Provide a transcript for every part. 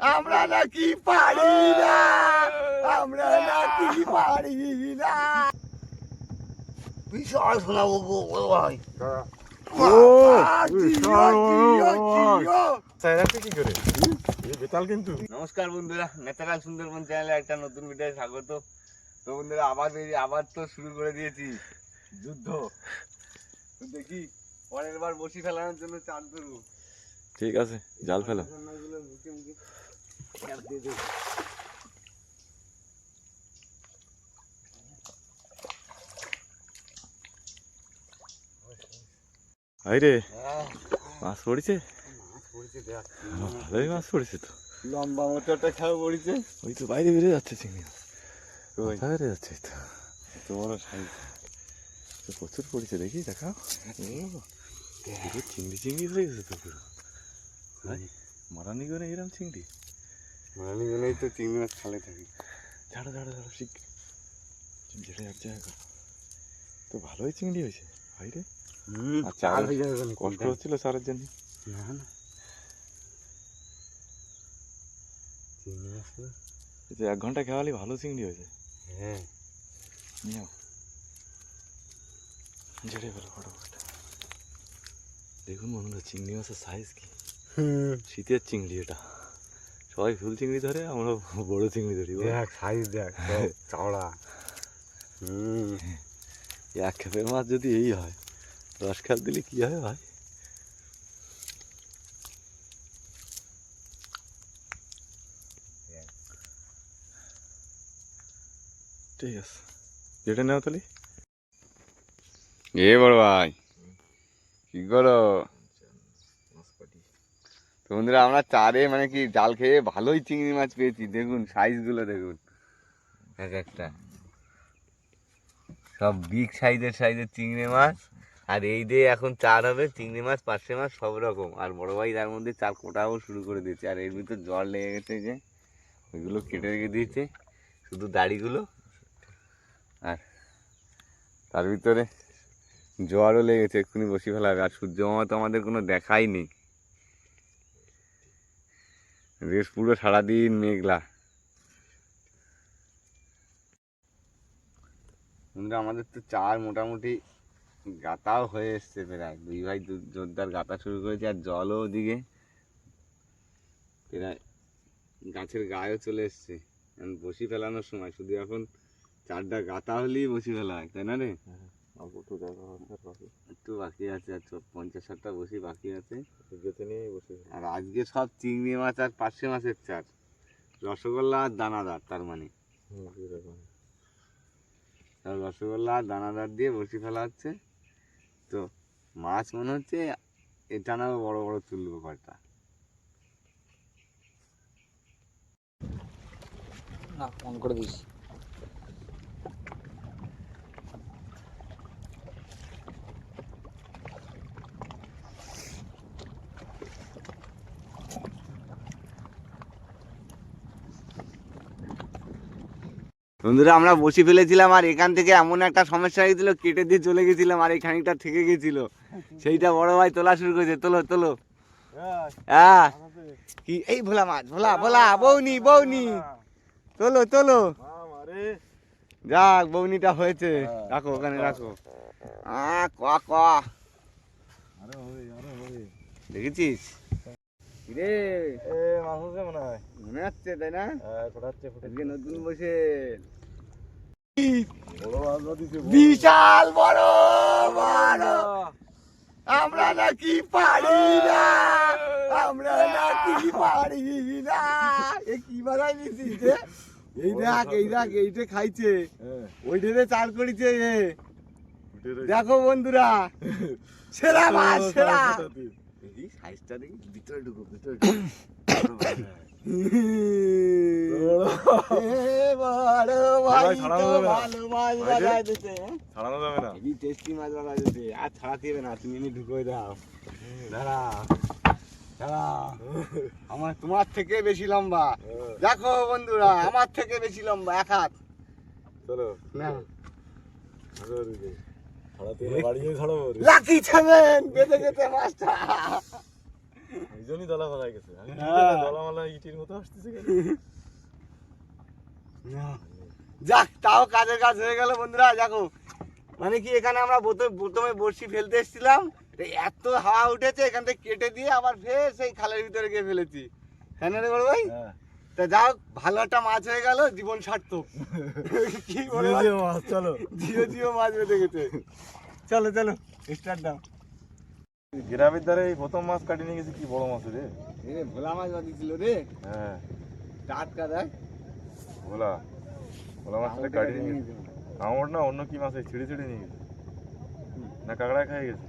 আমরা নাকি পারি না। আমরা নাকি পারি না। বিশাল শোনাবো গো ভাই। নমস্কার বন্ধুরা ন্যাচারাল সুন্দরবন চ্যানেলে একটা নতুন ভিডিও স্বাগত। তো বন্ধুরা আবার বেরিয়ে আবার তো শুরু করে দিয়েছি যুদ্ধ। তো দেখি পরের বার বসি ফেলানোর জন্য চান করব ঠিক আছে জাল ফেলো। রে মাছ পড়েছে। ভালোই মাছ পড়েছে তো। লম্বা মতো একটা খাওয়া পড়েছে। ওই তো বাইরে বেরিয়ে যাচ্ছে চিংড়ি বেরিয়ে যাচ্ছে এই তো। এত বড় সাইজ। প্রচুর পড়েছে দেখি দেখাও। চিংড়ি চিংড়ি হয়ে গেছে তো পুরো। ভাই মারানি করে এরম চিংড়ি? জন্যই তো চিংড়ি মাছ খালে থাকি। ঝাড়ো ঝাড়ো ঝাড়ো শিখ। ঝেড়ে এক জায়গা। তো ভালোই চিংড়ি হয়েছে। ভাই রে। আর চাল হয়ে যাবে কষ্ট হচ্ছিল সারের জন্য। না না। চিংড়ি মাছ তো- এক ঘণ্টা খাওয়ালি ভালো চিংড়ি হয়েছে। হ্যাঁ। নিও ঝেড়ে ফেলো ফটাফট। দেখুন বন্ধুরা চিংড়ি মাছের সাইজ কি। শীতের চিংড়ি এটা। সবাই ফুল চিংড়ি ধরে আমরা বড় চিংড়ি ধরি। দেখ সাইজ দেখ চওড়া। এক খেপের মাছ যদি এই হয় দশ খেপ দিলে কি হয় ভাই? ঠিক আছে। যেটা নেও তাহলে। এ বড় ভাই কি করো? তো বন্ধুরা, আমরা চারে মানে কি জাল খেয়ে ভালোই চিংড়ি মাছ পেয়েছি। দেখুন সাইজগুলো দেখুন। এক একটা। সব বিগ সাইজের সাইজের চিংড়ি মাছ। আর এই দিয়ে এখন চার হবে, চিংড়ি মাছ, পার্শে মাছ, সব রকম। আর বড় ভাই তার মধ্যে চাল কোটাও শুরু করে দিয়েছে। আর এর ভিতর জল লেগে গেছে যে, ওইগুলো কেটে রেখে দিয়েছে। শুধু দাড়িগুলো। আর তার ভিতরে জ্বরও লেগেছে। এক্ষুনি বসি ফেলা হবে। আর সূর্য মামা তো আমাদের কোনো দেখাই নেই। বেশ পুরো সারাদিন মেঘলা। কিন্তু আমাদের তো চার মোটামুটি গাতাও হয়ে এসছে প্রায়। দুই ভাই জোরদার গাতা শুরু করেছে আর জলও ওদিকে। প্রায় গাছের গায়েও চলে এসছে। বসি ফেলানোর সময়। শুধু এখন চারটা গাতা হলেই বসি ফেলা হয়, তাই না রে? অল্প একটু জায়গা বাকি। একটু বাকি আছে আর পঞ্চাশ ষাটটা বসি বাকি আছে। গেতে নিয়েই বসে আর আজকে সব চিংড়ি মাছ আর পার্শে মাছের চার রসগোল্লা আর দানাদার তার মানে। রসগোল্লা আর দানাদার দিয়ে বসি ফেলা হচ্ছে। তো মাছ মনে হচ্ছে এটা না বড় বড় তুলবো কয়টা। না ফোন করে দিস। বন্ধুরা আমরা বসে ফেলেছিলাম আর এখান থেকে এমন একটা সমস্যা হয়েছিল কেটে দিয়ে চলে গেছিলাম আর এই খানিকটা থেকে গেছিল। সেইটা বড় ভাই তোলা শুরু করেছে তোলো তোলো। হ্যাঁ। কি এই ভোলা মাছ ভোলা ভোলা বৌনি বৌনি। তোলো তোলো। যাক বৌনিটা হয়েছে। রাখো ওখানে রাখো। আ ক ক। দেখেছিস? রে এ মাছ মনে হয়। মনে হচ্ছে তাই না? হ্যাঁ নতুন বসে। বিশাল বড় বড়। আমরা নাকি পারি না আমরা নাকি পারি না এ কি বানাই নিছিস রে? এই দেখ এই দেখ এইটা খাইছে। ওই ঢেলে চাল করেছে এ। দেখো বন্ধুরা সেরা মাছ সেরা। এই সাইজটা দেখি ভিতরে ঢুকো ভিতরে ভাই, ছাড়ানো যাবে না। ছাড়ানো টেস্টি মাছ আর ছাড়াতে হবে না তুমি ঢুকোই দাও দাঁড়া আমার তোমার থেকে বেশি লম্বা দেখো বন্ধুরা আমার থেকে বেশি লম্বা এক হাত চলো না লাকি ছেমেন বেঁধে গেছে মাছটা দুজনই দলা ফেলা গেছে। হ্যাঁ। দলা মালা ইটির মতো আসতেছে যাক তাও কাজের কাজ হয়ে গেল বন্ধুরা দেখো। মানে কি এখানে আমরা প্রথমে বড়শি ফেলতে এসেছিলাম এত হাওয়া উঠেছে এখান থেকে কেটে দিয়ে আবার ফের সেই খালের ভিতরে গিয়ে ফেলেছি। কেন রে বড় ভাই? হ্যাঁ। তা যাও ভালো একটা মাছ হয়ে গেল জীবন সার্থক। কি মাছ চলো। জিও জিও মাছ বেঁধে গেছে। চলো চলো স্টার্ট দাও। গ্রামের ধারে এই প্রথম মাছ কাটি নিয়ে গেছি কি বড় মাছ রে? এ ভোলা মাছ বাঁধিয়েছিল রে। হ্যাঁ। টাটকা দেখ। ভোলা। ভোলা মাছটা কাটি নিয়ে গেছে। আমার না অন্য কি মাছ ছিঁড়ে ছিঁড়ে নিয়ে গেছে? না কাঁকড়া খেয়ে গেছে?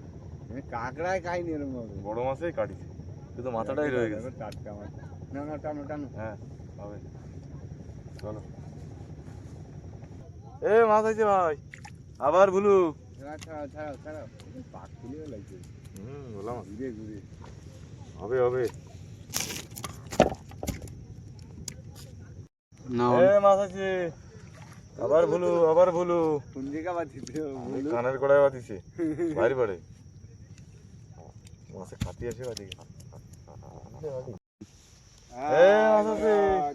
কাঁকড়ায় খাইনি এরকম বড় মাছেই কাটিছে। শুধু মাথাটাই রয়ে গেছে। টাটকা মাছ। না না টানো টানো। হ্যাঁ হবে চলো। এ মাছ আছে ভাই। আবার ভুলু। ছাড়াও ছাড়াও ছাড়াও। পাক তুলেও লাগছে হুম ঘুরে ঘুরে হবে হবে। না মাছ আছে আবার ভুলু আবার ভুলু। কোন জায়গা বাঁধিতে কানের গোড়ায় বাতিছে বাইরে পড়ে। মাছে খাতি আছে বাদিকে এ,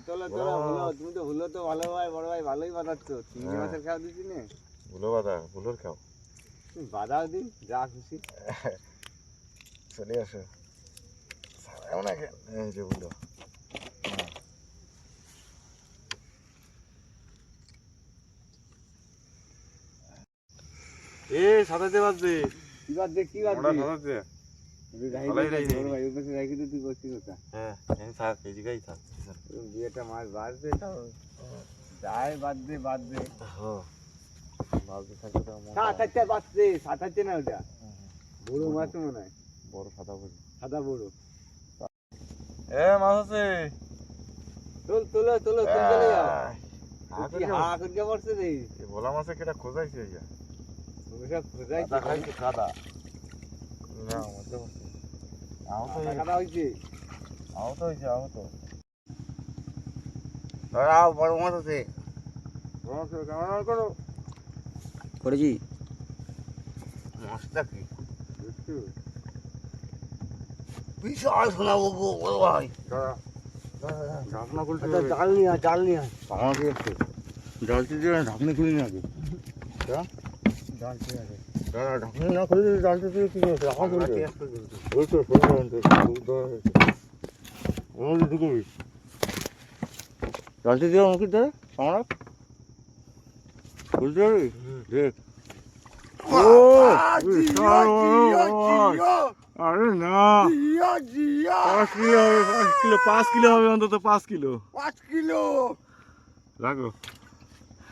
চলো বড় চলো মাছ। হলো তুমি তো হলো তো ভালো ভাই বড় ভাই ভালোই বাঁধাচ্ছ। চিংড়ি। মাছের খাওয়া দিচ্ছি না ভুলো বাদা ভুলোর খাও। তুমি বাঁধাও দিন যা খুশি। চলে আসো। সারাও না কেন? এই যে ভুলো এ সাদাতে বাজবে। কি বাদ কি বাদ ওটা সাদাতে তুই রাখি ভালোই দে, রাখি বড় নি। ভাই ওর পাশে রাখি দে, তুই বসছি কোথা হ্যাঁ মাছ বাঁধবে তাও যায় বাদ দে বাদ দে হ্যাঁ। বাজতে থাকবে সাত আটটা বাঁচছে সাত আটটা না ওটা? বড় মাছ মনে হয়। সাদা বড়ি। বড় এ মাছ আছে। তোল তোলো তোলো তুল চলে যাও হা করে পড়ছে রে? ভোলা মাছে কেটা খোঁজাইছে ইয়া ওসব খোঁজাই কাদা খাইছে কাদা না মধ্যে আহত হয়ে কাদা হইছে। আহত হয়েছে আহত। ধরাও বড় মাছ আছে। করো? করেছি মাছটা কি? বিশাল শোনাবো গো বড় ভাই। আচ্ছা জাল নিয়ে আয়, জাল নিয়ে আয়। আমাকে একটু জলটি দিয়ে ঢাকনি খুলি নাকি জাল দাদা? ঢাকনি না খুলে জলটি দিয়ে কি করছে রাখা। ওই তো জলটি দিয়ে অঙ্কিত ধরে আমরা? খুলতে পারবি দেখ ও। আরে না। জিও জিও পাঁচ কিলো হবে পাঁচ কিলো পাঁচ কিলো হবে অন্তত পাঁচ কিলো। পাঁচ কিলো। রাখো।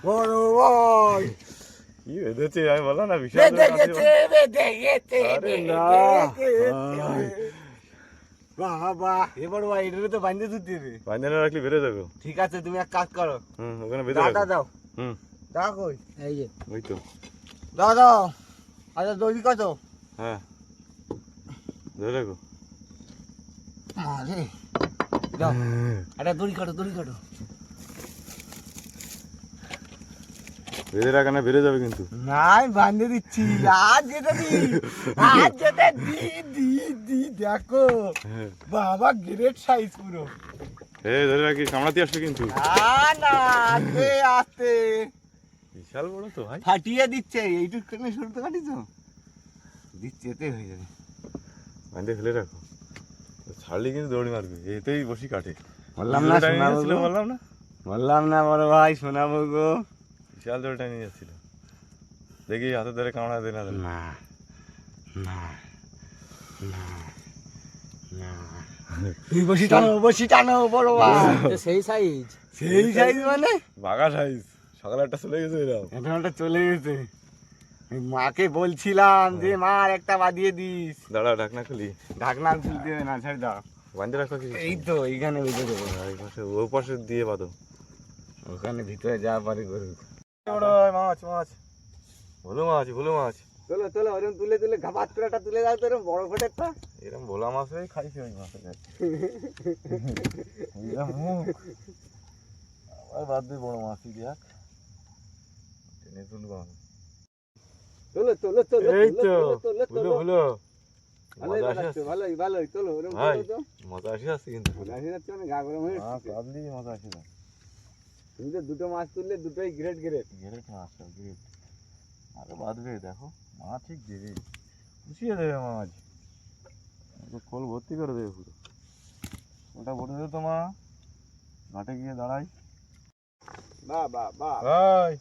বড় ভাই। কি বেঁধেছে আমি বললাম না বিশাল বেঁধে বড় গেছে বেঁধে গেছে আরে না। গেছে। আয়। বাবা এ ভাই এটারে তো বাঁধতে দিতে হবে। বাঁধানো রাখলে বেড়ে যাবে। ঠিক আছে তুমি এক কাজ করো। হুম ওখানে বেঁধে দাদা দাও। হুম। দাও কই? এই যে। ওই তো। দাদা আচ্ছা দড়ি কত? হ্যাঁ। ধরে রাখো। আরে দাও। একটা দড়ি কাটো দড়ি কাটো। বেঁধে রাখা না বেড়ে যাবে কিন্তু। নাই বাঁধে দিচ্ছি। আজ যেটা দি আজ যেটা দি দি দি দেখো। বাবা গ্রেট সাইজ পুরো। ধরে রাখি আসবে কিন্তু। না না আস্তে আস্তে। বিশাল বড় তো ভাই। ফাটিয়ে দিচ্ছে এইটুকু শুরুতে কাটিছ দিচ্ছে এতে হয়ে যাবে। বাঁধে ফেলে রাখো। ছাড়লে কিন্তু দৌড়ি মারবে এতেই বসি কাটে বললাম না শোনাবো বললাম না? বললাম না বড় ভাই শোনাবো গো। বিশাল দৌড়টা নিয়ে যাচ্ছিল দেখি হাতে ধরে কামড়া দেয় না না না না বসি টানো বসি টানো বড় ভাই। সেই সাইজ। সেই সাইজ মানে? বাঘা সাইজ। সকালে একটা চলে গেছে এরকম ওটা চলে গেছে। মাকে বলছিলাম যে মা একটা বাদিয়ে দিস। দাঁড়া ঢাকনা খুলি। ঢাকনা খুলতে হবে না ছেড়ে দাও। বাঁধে রাখো কি এই তো এইখানে বেঁধে দেবো। এই পাশে ও পাশে দিয়ে বাঁধো। ওখানে ভিতরে যা পারি করুক বড় মাছ মাছ। ভুলো মাছ ভুলো মাছ। চলো চলো ওরকম তুলে তুলে ঘাপাত করে একটা তুলে দাও তো এরকম বড় ফোটেরটা এরকম ভোলা মাছ হয়ে খাইছে ওই মাছের মুখ। আবার বাদ দিয়ে বড় মাছই দেখ। টেনে তুলবো আমি। এই তো। ভুলো ভালোই মজা ভালোই ভালোই তোলো ওরকম তো। মজা আসে আসছে কিন্তু। মজা আসে যাচ্ছে মানে গা গরম হয়ে। মজা আসে না। তুমি তো দুটো মাছ তুললে দুটোই গ্রেট গ্রেট। গ্রেট মাছ গ্রেট। আরে বাঁধবে দেখো মাছ ঠিক দেবে। খুশিয়ে দেবে মাছ। খোল ভর্তি করে দেবে পুরো। ওটা বলে দেবে তো মা। ঘাটে গিয়ে দাঁড়াই। বাহ বাহ বাহ। ভাই।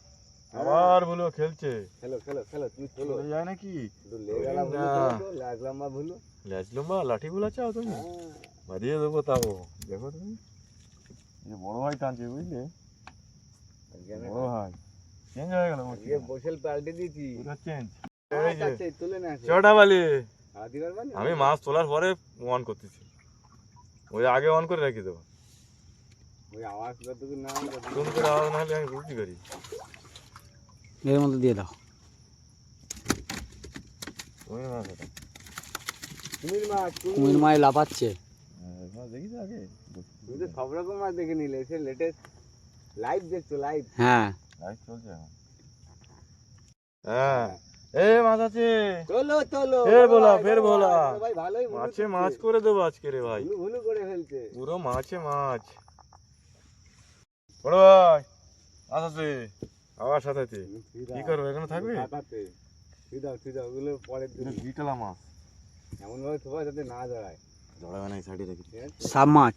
আবার বলো খেলছে। খেলো খেলো খেলো তুমি চলে যায় নাকি? একটু লেগালা ভুলো না। তোলো লম্বা ভুলো। ল্যাচ লম্বা লাঠি গুলা চাও তুমি? হ্যাঁ। বাঁধিয়ে দেবো তাও। দেখো তুমি। এই বড় ভাই টানছে বুঝলে? বড় ভাই। চেঞ্জ হয়ে গেল বসেল পাল্টে দিয়েছি। পুরো চেঞ্জ মাছ আছে, তুলে না আছে। ছটা বালি। মানে? আমি মাছ তোলার পরে অন করতেছি। ওই আগে অন করে রাখি দেবো। ওই আওয়াজ যতটুকু না হয় করে আওয়াজ না হলে আমি রুটি করি এর মধ্যে দিয়ে দাও। কুমির মাছ লাফাচ্ছে। হ্যাঁ, মাছ দেখিস আগে। তুমি তো সব রকম মাছ দেখে নিলে সে লেটেস্ট লাইভ দেখছ লাইভ হ্যাঁ। চলছে হ্যাঁ। এ মাছ আছে। তোলো তোলো। ফের বলা, ভাই, ফের বলা। ভাই ভালোই মাছে মাছ করে দেবো আজকে রে ভাই। ভুলু করে ফেলছে। পুরো মাছে মাছ। বড় ভাই মাছ আছে। আবার সাথে কি করব এখানে থাকবে? কাটাতে সিধা সিধা ওগুলো দিন। বিটলা মাছ। এমন ভাবে থোবা যাতে না জড়ায় জড়াবে না এই সাইডে রাখি সাব মাছ।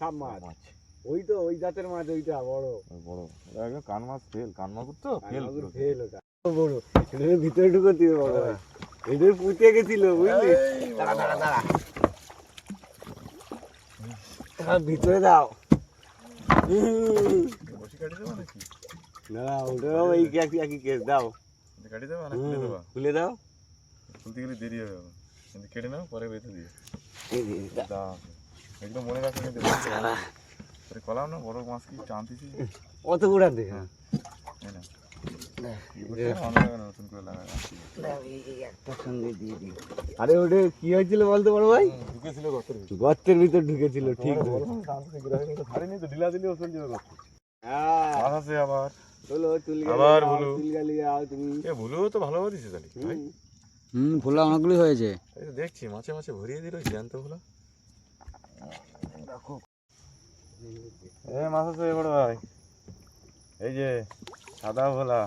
সব মাছ। মাছ। ওই তো ওই জাতের মাছ ওইটা বড়। ওই বড়। ওটা একদম কান মাছ ফেল। কান মাগুর তো? ফেল ফেল ওটা। বড় এটার ভিতরে ঢুকতে হবে বড় এদের পুঁতে গেছিল বুঝলি? দাঁড়া দাঁড়া দাঁড়া। ভিতরে দাও। বসি কাটি দেবো নাকি? না ওটাও এই একই একই কেস দাও। কাটি দেবো না খুলে দেবো? খুলে দাও। খুলতে গেলে দেরি হবে কিন্তু কেটে নাও পরে বেঁধে দিয়ে এই যে, দাও। দাও। একদম মনে রাখো কিন্তু কলাম না বড় মাছ কি টানতেছি? অত গুড়া দে এই না আরে ওটা কি হয়েছিল বলতো বড় ভাই? ঢুকেছিল গর্তের ভিতরে। ঢুকেছিল ঠিক মাছ তো ঢিলা দিলেও চলে যাবে গর্তে। হ্যাঁ। আবার। আবার তুমি। এ ভুলেও তো ভালো দিছে তাহলে হুম। ভোলা অনেকগুলি হয়েছে। এই তো দেখছি মাছে মাছে ভরিয়ে দিল জ্যান্ত ভোলা এ মাছ আছে বড় ভাই। এই যে সাদা ভোলা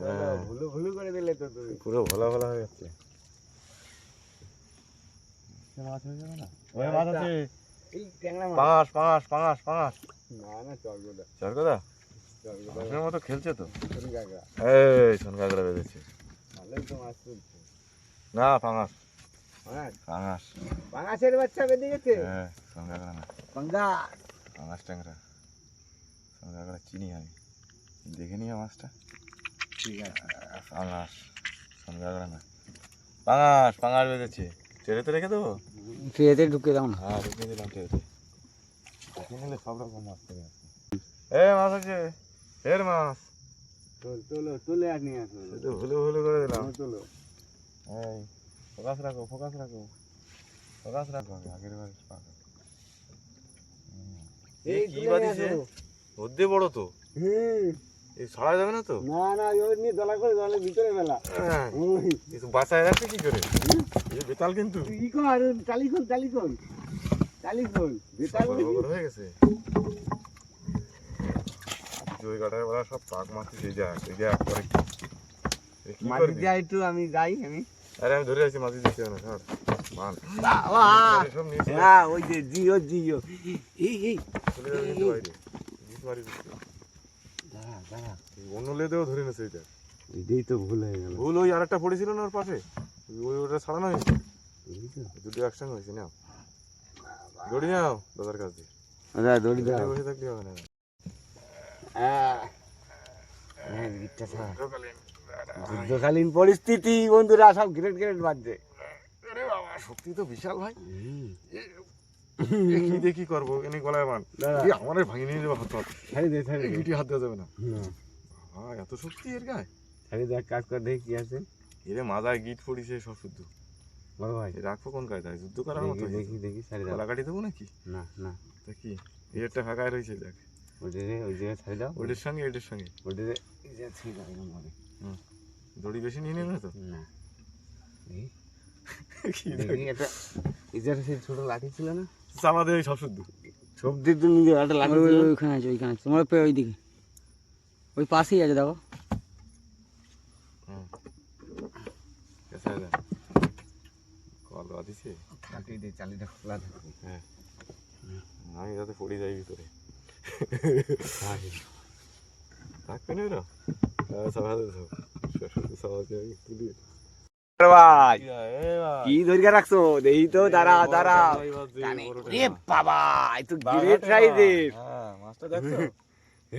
হ্যাঁ। ভুলু ভুলু করে দিলে তো তুমি। পুরো ভোলা ভোলা হয়ে যাচ্ছে। মাছ হয়ে যাবে না? ওই মাছ আছে। এই ট্যাংরা মাছ। পাঙাশ পাঙাশ পাঙাশ পাঙাশ না না চর্গদা। চর্গদা? মাছের মতো খেলছে তো? এই সোন কাকড়া বেঁধেছে না পাঙাশ। হ্যাঁ পাঙাশ। পাঙাশের বাচ্চা বেঁধে গেছে? হ্যাঁ সোন কাকড়া না। পাঙ্গা পাঙাশ ট্যাংরা। সোন কাকড়া চিনি আমি। দেখে নিও মাছটা। ঠিক আছে। পাঙাশ। সোন কাকড়া না। পাঙাশ পাঙাশ বেঁধেছে। টেরেতে রেখে দেবো? ট্রেতে ঢুকে দাও না। হ্যাঁ রেখে দিলাম টেরেতে। রেখে নিলে সব রকম মাছ পেয়ে যাচ্ছে এ মাছ আছে। ফের মাছ। তোল তোলো তুলে আর নিয়ে আসো শুধু ভুলু ভুলু করে দিলাম। তোলো, এই ফোকাস রাখো ফোকাস রাখো। ফোকাস রাখো আগে, আগের বার পাকা। এই এই কি বাদিছে। অর্ধে বড় তো? হুম। এই ছড়া যাবে না তো? না না ওই নিয়ে দলা করে দলের ভিতরে ফেলা। হ্যাঁ, ওই, কিছু বাঁচায় রাখছে কি করে? এই বেতাল কিন্তু। কি কর? টালি খোল টালি খোল টালি খোল বেতাল হয়ে গেছে। ওই কাটার বেলা সব পাক মারছে এই যা এই যা পরে কি মাটি একটু আমি যাই আমি। আরে আমি ধরে আছি মাঝে দিচ্ছি না ছাড় মান হ্যাঁ ওই যে জিও জিও। এই এই অন্য লেদেও ধরে নেছে এটা। এটাই তো ভুল হয়ে গেল। ভুল ওই আরেকটা পড়েছিল না ওর পাশে? ওই ওটা ছাড়ানো হয়েছে? দুটো একসঙ্গে হয়েছে নাও। দড়ি নাও দাদার কাছ দিয়ে। দড়ি দাও। বসে থাকলে হবে না হ্যাঁ হ্যাঁ, গিটটা ছাড়। যুদ্ধকালীন পরিস্থিতি বন্ধুরা সব গ্রেট গ্রেট বাজছে। শক্তি তো বিশাল ভাই। কি কি করব এনে গলায় মান। আমার ভাঙি নিয়ে যাব হাত গিটি হাত দেওয়া যাবে না। এত শক্তি এর গায়ে। ছাড়ি দে এক কাজ কর দেখি কি আছে। এরে মাথায় গিট পড়িছে সব শুদ্ধ। বড় ভাই। রাখব কোন কায়দায়? যুদ্ধ করার মতো দেখি দেখি দেখি ছাড়ি দাও। গলা কাটি দেবো নাকি? না না। তা কি? একটা ফাঁকায় রয়েছে দেখ। ওইটা ওই জায়গায় ছাড়ি দাও। ওইটার সঙ্গে সঙ্গে। ওইটা এই জায়গায় ছেড়ে দাও এরকম ভাবে। দড়ি বেশি নিয়ে নেবে না তো? না। এই। একটা ইজার সেই ছোট লাঠি ছিল না? চাপা দেবে সব শুদ্ধ। সবজি তো নিজে একটা লাঠি ওই- ওইখানে আছে ওইখানে তোমার ওই দিকে ওই পাশেই আছে দেখো। যা কল চালিটা খোলা থাকে আমি যাতে পড়ে যাই ভিতরে। কি ধরিয়া রাখছো? দেখি তো দাঁড়া দাঁড়া। বাবা গ্রেট সাইজের মাছটা দেখছ?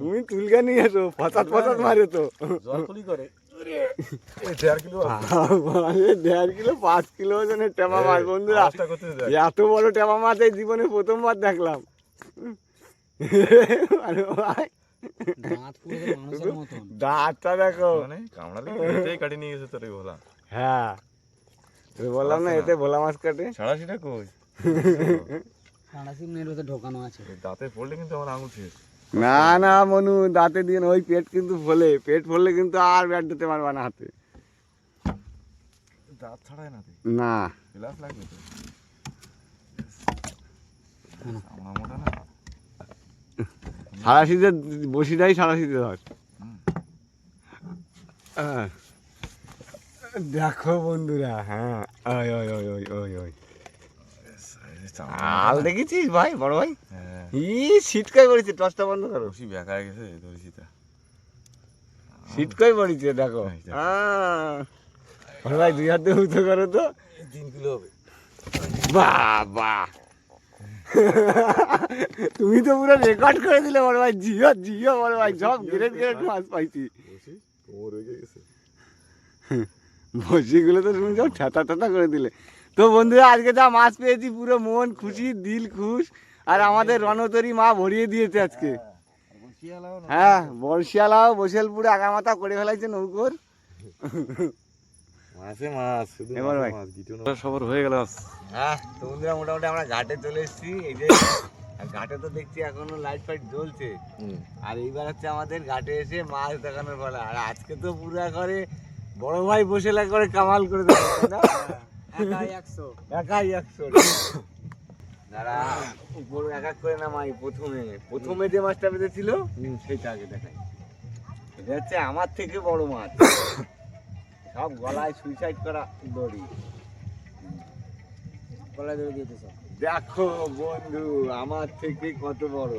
তুমি তুলকা নিয়ে এসো ফসাত ফসাত মারে তো। জল করে। পাঁচ কিলো মাছ এত বড় টেপা মাছ এই জীবনে প্রথমবার দেখলাম দাঁতটা দেখো হ্যাঁ বললাম না এতে ভোলা মাছ কাটে ঢোকানো আছে দাঁতে পড়লে কিন্তু আমার আঙুল শেষ না না মনু দাঁতে দিয়ে ওই পেট কিন্তু ফোলে। পেট ফললে কিন্তু আর ব্যাট দিতে পারবা না হাতে। দাঁত ছাড়ায় না না। গ্লাস লাগবে তো? না। সারাশিতে বসিটাই সারাশিতে ধর আহ। দেখো বন্ধুরা হ্যাঁ। ওই ওই ওই ওই ওই ওই। আল দেখেছিস ভাই বড় ভাই? হ্যাঁ। ই সিটকাই পড়েছে টসটা বন্ধ করো। রশি বেঁকা হয়ে গেছে ধরেছি তা সিটকাই পড়েছে দেখো। দেখো। বড় ভাই দুই হাতে উঁচু করো তো। তিন কিলো হবে। বাহ তুমি তো পুরো রেকর্ড করে দিলে বড় ভাই। জিও জিও বড় ভাই। সব গ্রেট গ্রেট মাছ পাইছি। বসিগুলো তো তুমি সব ঠেতা ঠেতা করে দিলে। তো বন্ধুরা আজকে যা মাছ পেয়েছি পুরো মন খুশি দিল খুশ। আর আমাদের রণতরী মা ভরিয়ে দিয়েছে আজকে। হ্যাঁ বর্ষিয়ালাও বসেলপুরে আগামাতা করে ফেলাইছে নৌকোর। মাছে মাছ এবার ভাই। সবার হয়ে গেল। হ্যাঁ তো বন্ধুরা মোটামুটি আমরা ঘাটে চলে এসেছি। এই যে আর ঘাটে তো দেখছি এখনও লাইট ফাইট জ্বলছে। আর এইবার হচ্ছে আমাদের ঘাটে এসে মাছ দেখানোর পালা। আর আজকে তো পুরো করে বড় ভাই বসে করে কামাল করে দেবে না? একাই একশো। উপর এক এক করে নামাই প্রথমে। প্রথমে যে মাছটা বেঁধেছিল সেটা আগে দেখাই। এটা হচ্ছে আমার থেকে বড় মাছ। সব গলায় সুইসাইড করা দড়ি। গলায় সব। দেখো বন্ধু আমার থেকে কত বড়?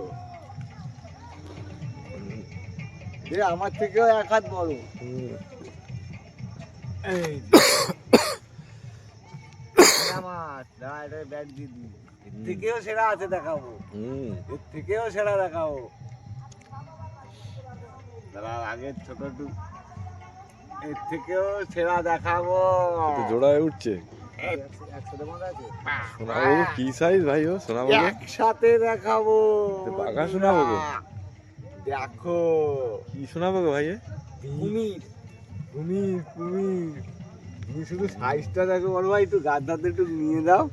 আমার থেকেও এক হাত বড়। এই এটা ব্যাট এর থেকেও সেরা আছে দেখাবো। এর থেকেও সেরা দেখাবো। দাঁড়া আগে ছোট একটু এর থেকেও সেরা দেখাবো। জোড়ায় উঠছে। একশোতে মতো আছে? সোনা বাবু কি সাইজ ভাই ও সোনা একসাথে দেখাবো। তো শোনাবো। দেখো। কি শোনাবো ভাই? কুমির। কুমির কুমির। তুমি শুধু সাইজটা দেখো বড় ভাই একটু গাদ্দাতে একটু নিয়ে দাও।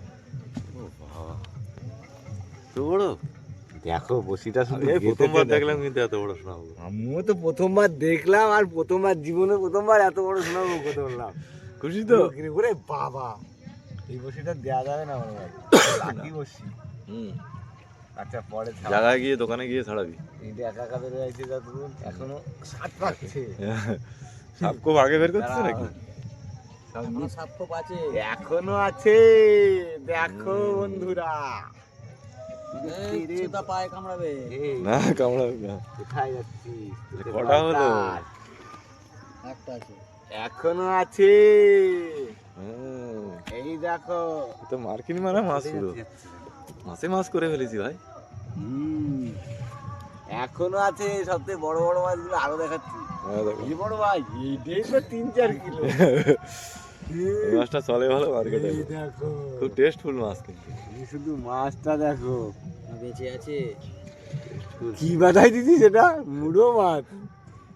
তো বড়? দেখো বসিটা শুধু প্রথমবার দেখলাম কিন্তু এত বড় শোনা বাবু আমিও তো প্রথমবার দেখলাম আর প্রথমবার জীবনে প্রথমবার এত বড় শোনাবো কত বললাম খুশি তো? ওরে বাবা। এই বসিটা দেওয়া যাবে না বড় ভাই। লাকি বসি। হুম। আচ্ছা পরে। জায়গায় গিয়ে দোকানে গিয়ে ছাড়াবি। এইটা একা একা বের হয়েছে যতদূর এখনও সাত পাচ্ছে সাপ খুব আগে বের করতেছে নাকি? এখনও আছে? এখনও দেখো বন্ধুরা। এই ছোটা পায়ে কামড়াবে। না কামড়াবে না। কোথায় যাচ্ছিস? কটা হলো? একটা আছে। এখনও আছে। হুম, এই দেখো। তো মার্কিন মারা মাছ পুরো। মাছে মাছ করে ফেলেছি ভাই। এখনও আছে। সবথেকে বড় বড় মাছগুলো আরও দেখাচ্ছি। হ্যাঁ বড় ভাই? এইটাই তো তিন চার কিলো। মাছটা চলে ভালো মার্কেটে দেখো। খুব টেস্টফুল মাছ কিন্তু। শুধু মাছটা দেখো। বেঁচে আছে। কি বাধাই দিছি সেটা মুড়ো মাছ।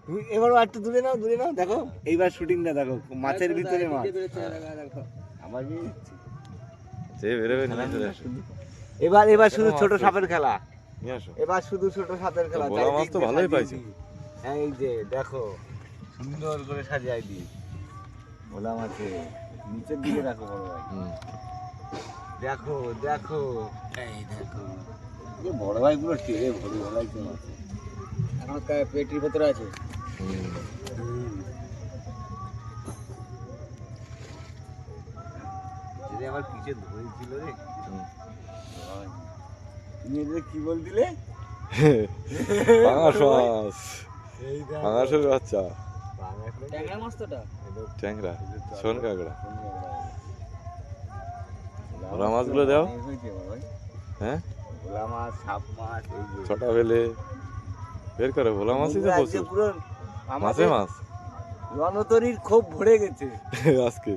তুমি এবার একটু দূরে নাও দূরে নাও দেখো। এইবার শুটিংটা দেখো মাছের ভিতরে মাছ। আমার সে বেরোবে এবার এবার শুধু ছোট সাপের খেলা। এবার শুধু ছোট সাপের খেলা। বড় মাছ তো ভালোই পাইছো। দিই। এই যে দেখো সুন্দর করে সাজিয়ে দিয়ে ভোলা মাছে নিচের দিকে রাখো বড় ভাই। হুম। দেখো দেখো। এই দেখো। এ বড় ভাই পুরো টেরে ভরে ভোলাইছে মাছে এখন কা- পেটির ভেতরে আছে? হুম। যদি আমার পিছে ধরেছিল রে। হুম। ভাই, তুমি এদের কি মাছ এই দেখো। পাঙাশের বাচ্চা। ট্যাংরা মাছ তো ট্যাংরা তো শোন কাঁকড়া ভোলা মাছগুলো দাও। হ্যাঁ? ভোলা মাছ সাপ মাছ ছটা ফেলে। বের করে ভোলা মাছই তো প্রচুর। মাছে মাছ। রণতরীর খুব ভরে গেছে। আজকে।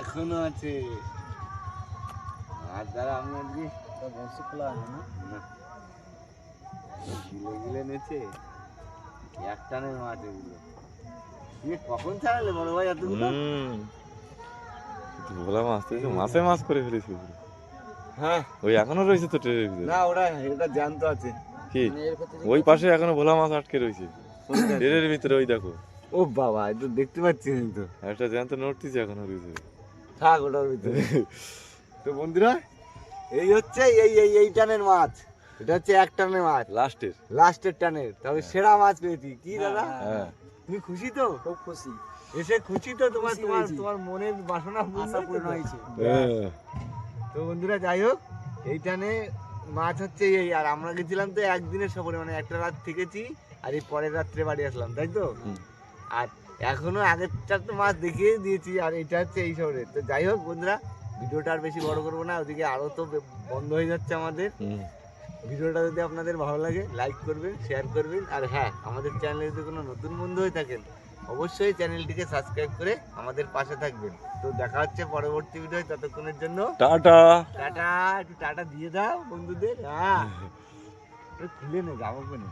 এখনও আছে। আর দ্বারা আমি আজকে ওটা খোলা আছে না? না। গিলে গিলে নেছে এক টানের মাছ এগুলো কখন ছাড়ালে বড় ভাই এতগুলো? ভোলা মাছ তো মাছে মাছ করে ফেলেছি হ্যাঁ। ওই এখনও রয়েছে তো ট্রেনের ভিতরে? না ওরা এটা জ্যান্ত আছে। কি? মানে ওই পাশে এখনও ভোলা মাছ আটকে রয়েছে? ট্রেনের ভিতরে ওই দেখো। ও বাবা তো দেখতে পাচ্ছি না তো। একটা জ্যান্ত নড়তিছে এখনও রয়েছে। থাক ওটার ভিতরে। তো বন্ধুরা এই হচ্ছে এই এই এই টানের মাছ। এটা হচ্ছে এক টানের মাছ। লাস্টের। লাস্টের টানের। তবে সেরা মাছ পেয়েছি। কি দাদা? হ্যাঁ তুমি খুশি তো? খুব খুশি। এসে খুশি তো তোমার তোমার তোমার মনের বাসনা পূর্ণ আশা পূর্ণ তো? হয়েছে। হ্যাঁ। তো বন্ধুরা যাই হোক এই টানে মাছ হচ্ছে এই। আর আমরা গেছিলাম তো একদিনের সফরে মানে একটা রাত থেকেছি আর এই পরের রাত্রে বাড়ি আসলাম তাই তো? আর এখনও আগেরটা তো মাছ দেখিয়ে দিয়েছি আর এটা হচ্ছে এই শহরে। তো যাই হোক বন্ধুরা ভিডিওটা আর বেশি বড় করব না ওদিকে আরও তো বন্ধ হয়ে যাচ্ছে আমাদের। ভিডিওটা যদি আপনাদের ভালো লাগে লাইক করবেন শেয়ার করবেন আর হ্যাঁ আমাদের চ্যানেলে যদি কোনো নতুন বন্ধু হয়ে থাকেন অবশ্যই চ্যানেলটিকে সাবস্ক্রাইব করে আমাদের পাশে থাকবেন। তো দেখা হচ্ছে পরবর্তী ভিডিও ততক্ষণের জন্য। টাটা। টাটা একটু টাটা দিয়ে দাও বন্ধুদের হ্যাঁ। খুলে নে যাব কোনে